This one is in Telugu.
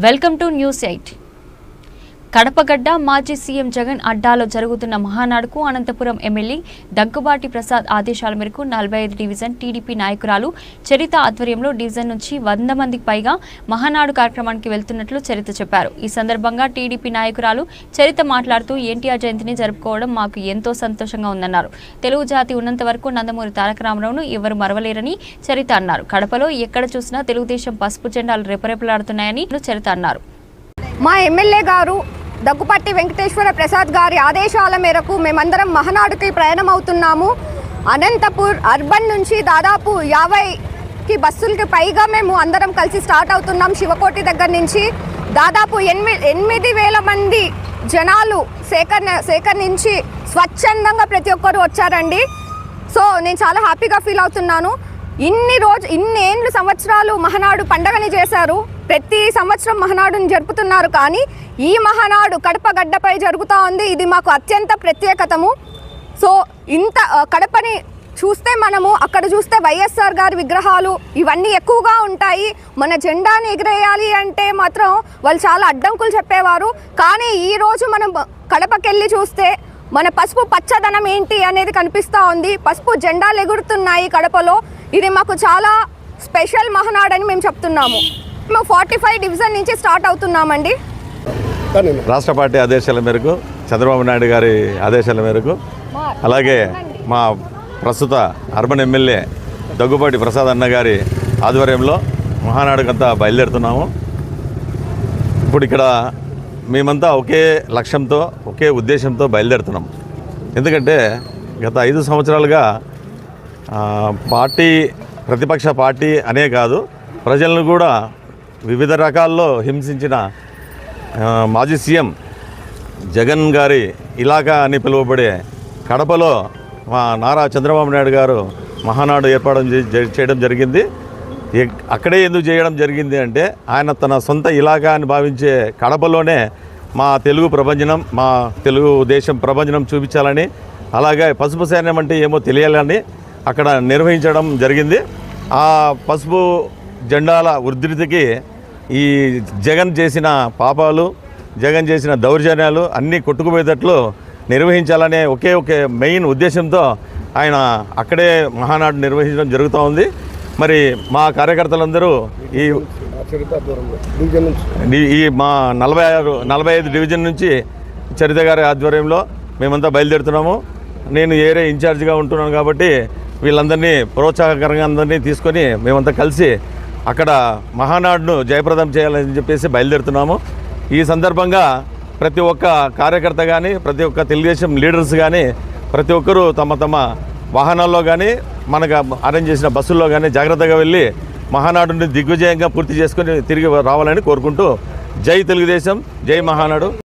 వెల్కమ్ టు న్యూస్ ఎయిట్ కడపగడ్డ మాజీ సీఎం జగన్ అడ్డాలో జరుగుతున్న మహానాడుకు అనంతపురం ఎమ్మెల్యే దగ్గుబాటి ప్రసాద్ ఆదేశాల మేరకు నలభై ఐదు డివిజన్ టీడీపీ నాయకురాలు చరిత ఆధ్వర్యంలో డివిజన్ నుంచి వంద మందికి పైగా మహానాడు కార్యక్రమానికి వెళ్తున్నట్లు చరిత చెప్పారు. ఈ సందర్భంగా టీడీపీ నాయకురాలు చరిత మాట్లాడుతూ ఎన్టీఆర్ జయంతిని జరుపుకోవడం మాకు ఎంతో సంతోషంగా ఉందన్నారు. తెలుగు జాతి ఉన్నంత వరకు నందమూరి తారక రామారావును ఎవరు మరవలేరని చరిత అన్నారు. కడపలో ఎక్కడ చూసినా తెలుగుదేశం పసుపు జెండాలు రెపరెపలాడుతున్నాయని చరిత అన్నారు. మా ఎమ్మెల్యే గారు దగ్గుపట్టి వెంకటేశ్వర ప్రసాద్ గారి ఆదేశాల మేరకు మేమందరం మహనాడుకి ప్రయాణం అవుతున్నాము అనంతపూర్ అర్బన్ నుంచి దాదాపు యాభైకి బస్సులకి పైగా మేము అందరం కలిసి స్టార్ట్ అవుతున్నాం శివకోటి దగ్గర నుంచి. దాదాపు ఎనిమిది ఎనిమిది వేల మంది జనాలు సేకరణ సేకరించి స్వచ్ఛందంగా ప్రతి ఒక్కరు వచ్చారండి. సో నేను చాలా హ్యాపీగా ఫీల్ అవుతున్నాను. ఇన్ని రోజు ఇన్ని ఏండ్లు సంవత్సరాలు మహనాడు పండగని చేశారు. ప్రతి సంవత్సరం మహనాడుని జరుపుతున్నారు కానీ ఈ మహనాడు కడప గడ్డపై జరుగుతూ ఉంది. ఇది మాకు అత్యంత ప్రత్యేకతము. సో ఇంత కడపని చూస్తే మనము అక్కడ చూస్తే వైఎస్ఆర్ గారి విగ్రహాలు ఇవన్నీ ఎక్కువగా ఉంటాయి. మన జెండాని ఎగిరేయాలి అంటే మాత్రం వాళ్ళు చాలా అడ్డంకులు చెప్పేవారు. కానీ ఈ రోజు మనం కడపకెళ్ళి చూస్తే మన పసుపు పచ్చదనం ఏంటి అనేది కనిపిస్తూ ఉంది. పసుపు జెండాలు ఎగురుతున్నాయి కడపలో. ఇది మాకు చాలా స్పెషల్ మహనాడని మేము చెప్తున్నాము. మేము ఫార్టీ ఫైవ్ డివిజన్ నుంచి స్టార్ట్ అవుతున్నామండి. రాష్ట్ర పార్టీ ఆదేశాల మేరకు చంద్రబాబు నాయుడు గారి ఆదేశాల మేరకు అలాగే మా ప్రస్తుత అర్బన్ ఎమ్మెల్యే దగ్గుబాటి ప్రసాద్ అన్న గారి ఆధ్వర్యంలో మహానాడుకంతా బయలుదేరుతున్నాము. ఇప్పుడు ఇక్కడ మేమంతా ఒకే లక్ష్యంతో ఒకే ఉద్దేశంతో బయలుదేరుతున్నాం. ఎందుకంటే గత ఐదు సంవత్సరాలుగా ఆ, పార్టీ ప్రతిపక్ష పార్టీ అనే కాదు ప్రజలను కూడా వివిధ రకాల్లో హింసించిన మాజీ సీఎం జగన్ గారి ఇలాకా అని పిలువబడే కడపలో మా నారా చంద్రబాబు నాయుడు గారు మహానాడు ఏర్పాటు చేయడం జరిగింది. ఎక్- అక్కడే ఎందుకు చేయడం జరిగింది అంటే ఆయన తన సొంత ఇలాకా అని భావించే కడపలోనే మా తెలుగు ప్రభంజనం మా తెలుగు దేశం ప్రభంజనం చూపించాలని అలాగే పసుపు సైన్యం అంటే ఏమో తెలియాలని అక్కడ నిర్వహించడం జరిగింది. ఆ పసుపు జెండాల ఉధృతికి ఈ జగన్ చేసిన పాపాలు జగన్ చేసిన దౌర్జన్యాలు అన్నీ కొట్టుకుపోయేటట్లు నిర్వహించాలనే ఒకే ఒకే మెయిన్ ఉద్దేశంతో ఆయన అక్కడే మహానాడు నిర్వహించడం జరుగుతూ ఉంది. మరి మా కార్యకర్తలందరూ ఈ ఈ- మా నలభై ఆరు నలభై ఐదు డివిజన్ నుంచి చరిత గారి ఆధ్వర్యంలో మేమంతా బయలుదేరుతున్నాము. నేను ఏరే ఇన్ఛార్జిగా ఉంటున్నాను కాబట్టి వీళ్ళందరినీ ప్రోత్సాహకరంగా అందరినీ తీసుకొని మేమంతా కలిసి అక్కడ మహానాడును జయప్రదం చేయాలని చెప్పేసి బయలుదేరుతున్నాము. ఈ సందర్భంగా ప్రతి ఒక్క కార్యకర్త కానీ ప్రతి ఒక్క తెలుగుదేశం లీడర్స్ కానీ ప్రతి ఒక్కరూ తమ తమ వాహనాల్లో కానీ మనకు అరేంజ్ చేసిన బస్సుల్లో కానీ జాగ్రత్తగా వెళ్ళి మహానాడుని దిగ్విజయంగా పూర్తి చేసుకొని తిరిగి రావాలని కోరుకుంటూ జై తెలుగుదేశం జై మహానాడు.